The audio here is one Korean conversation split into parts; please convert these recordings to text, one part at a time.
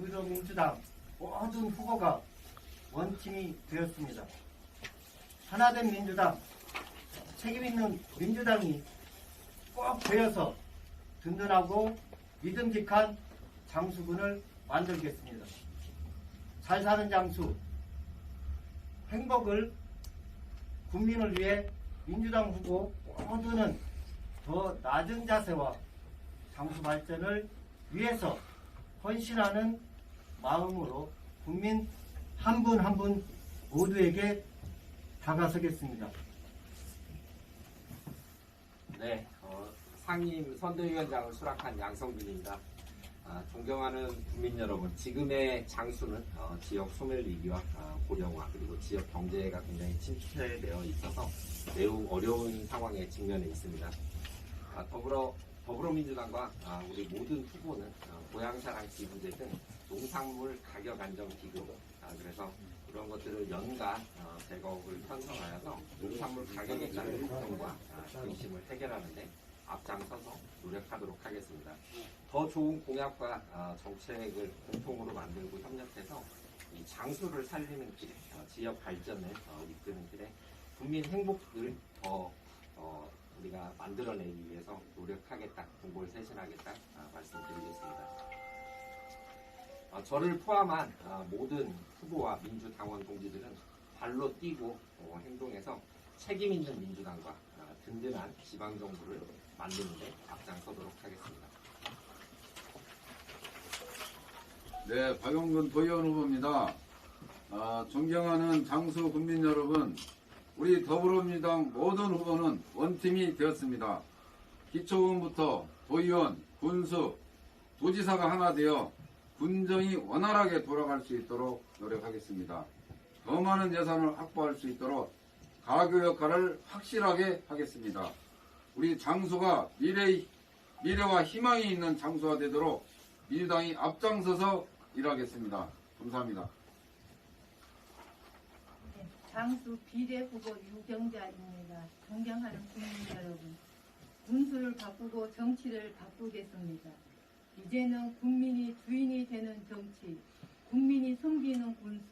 더불어민주당 모든 후보가 원팀이 되었습니다. 하나된 민주당, 책임있는 민주당이 꼭 되어서 든든하고 믿음직한 장수군을 만들겠습니다. 잘 사는 장수, 행복을 국민을 위해 민주당 후보 모두는 더 낮은 자세와 장수 발전을 위해서 헌신하는 마음으로 국민 한 분 한 분 모두에게 다가서겠습니다. 네, 어, 상임 선대위원장을 수락한 양성빈입니다. 아, 존경하는 국민 여러분, 지금의 장수는 어, 지역 소멸 위기와 어, 고령화 그리고 지역 경제가 굉장히 침체되어 있어서 매우 어려운 상황에 직면해 있습니다. 아, 더불어 더불어민주당과 아, 우리 모든 후보는 어, 고향사랑 지부제 등 농산물 가격 안정 기금 아, 그래서 그런 것들을 연간 어, 제거를 편성하여서 농산물 가격에 따른 걱정과 아, 근심을 해결하는데 앞장서서 노력하도록 하겠습니다. 더 좋은 공약과 아, 정책을 공통으로 만들고 협력해서 이 장수를 살리는 길, 어, 지역 발전을 어, 이끄는 길에 국민 행복을 더 어, 우리가 만들어내기 위해서 노력하겠다, 공고를 쇄신하겠다 아, 말씀드리겠습니다. 어, 저를 포함한 어, 모든 후보와 민주당원 동지들은 발로 뛰고 어, 행동해서 책임 있는 민주당과 어, 든든한 지방 정부를 만드는 데 앞장서도록 하겠습니다. 네, 박용근 도의원 후보입니다. 아, 존경하는 장수 국민 여러분, 우리 더불어민주당 모든 후보는 원팀이 되었습니다. 기초의원부터 도의원, 군수, 도지사가 하나 되어 군정이 원활하게 돌아갈 수 있도록 노력하겠습니다. 더 많은 예산을 확보할 수 있도록 가교 역할을 확실하게 하겠습니다. 우리 장수가 미래, 미래와 희망이 있는 장수가 되도록 민주당이 앞장서서 일하겠습니다. 감사합니다. 네, 장수 비례 후보 유경자입니다. 존경하는 국민 여러분, 군수를 바꾸고 정치를 바꾸겠습니다. 이제는 국민이 주인이 되는 정치, 국민이 섬기는 군수,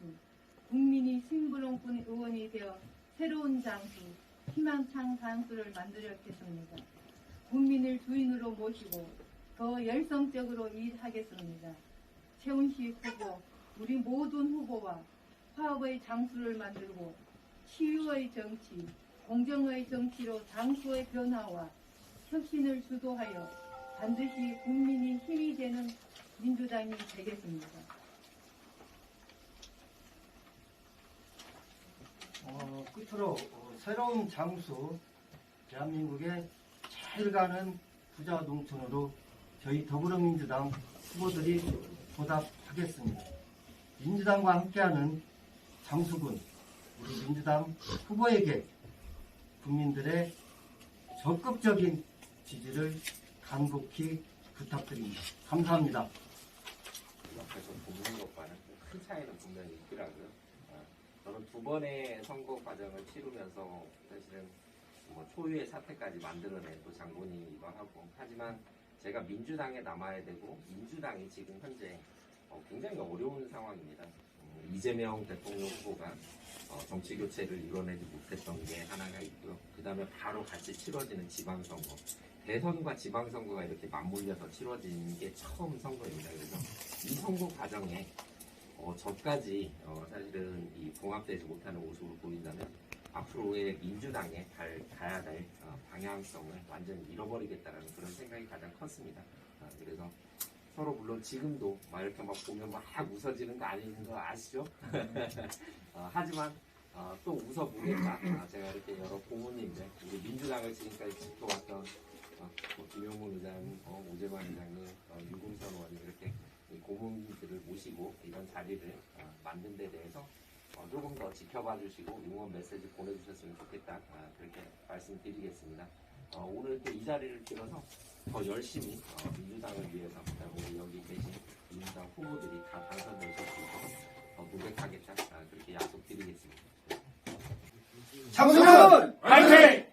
국민이 심부름꾼 의원이 되어 새로운 장수, 희망찬 장수를 만들겠습니다. 국민을 주인으로 모시고 더 열성적으로 일하겠습니다. 최훈식 후보, 우리 모든 후보와 화합의 장수를 만들고 치유의 정치, 공정의 정치로 장수의 변화와 혁신을 주도하여 반드시 국민이 힘이 되는 민주당이 되겠습니다. 어, 끝으로 어, 새로운 장수 대한민국의 제일 가는 부자 농촌으로 저희 더불어민주당 후보들이 보답하겠습니다. 민주당과 함께하는 장수군 우리 민주당 후보에게 국민들의 적극적인 지지를 간곡히 부탁드립니다. 감사합니다. 옆에서 보는 것과는 큰 차이는 분명히 있더라고요. 어, 저는 두 번의 선거 과정을 치르면서 사실은 뭐 초유의 사태까지 만들어낸 또 장본인이기도 하고 하지만 제가 민주당에 남아야 되고 민주당이 지금 현재 어, 굉장히 어려운 상황입니다. 음, 이재명 대통령 후보가 어, 정치 교체를 이뤄내지 못했던 게 하나가 있고요. 그 다음에 바로 같이 치러지는 지방선거. 대선과 지방선거가 이렇게 맞물려서 치러지는 게 처음 선거입니다. 그래서 이 선거 과정에 어, 저까지 어, 사실은 이 봉합되지 못하는 모습을 보인다면 앞으로의 민주당에 갈, 가야 될 어, 방향성을 완전히 잃어버리겠다라는 그런 생각이 가장 컸습니다. 아, 그래서 서로 물론 지금도 막 이렇게 막 보면 막 웃어지는 거 아닌 거 아시죠? 어, 하지만 어, 또 웃어보겠다. 아, 제가 이렇게 여러 고모님들, 우리 민주당을 지금까지 지켜왔던 어, 뭐 김용문 의장님, 어, 오재만 의장님, 어, 유금선 의원님 이렇게 이 고모님들을 모시고 이런 자리를 어, 만든 데 대해서 어, 조금 더 지켜봐 주시고 응원 메시지 보내주셨으면 좋겠다. 아, 그렇게 말씀드리겠습니다. 어, 오늘 또 이 자리를 빌어서 더 열심히 어, 민주당을 위해서 그리고 여기 계신 민주당 후보들이 다 당선되실 수 있도록 더 노력하겠다. 아, 그렇게 약속드리겠습니다. 장수군 화이팅!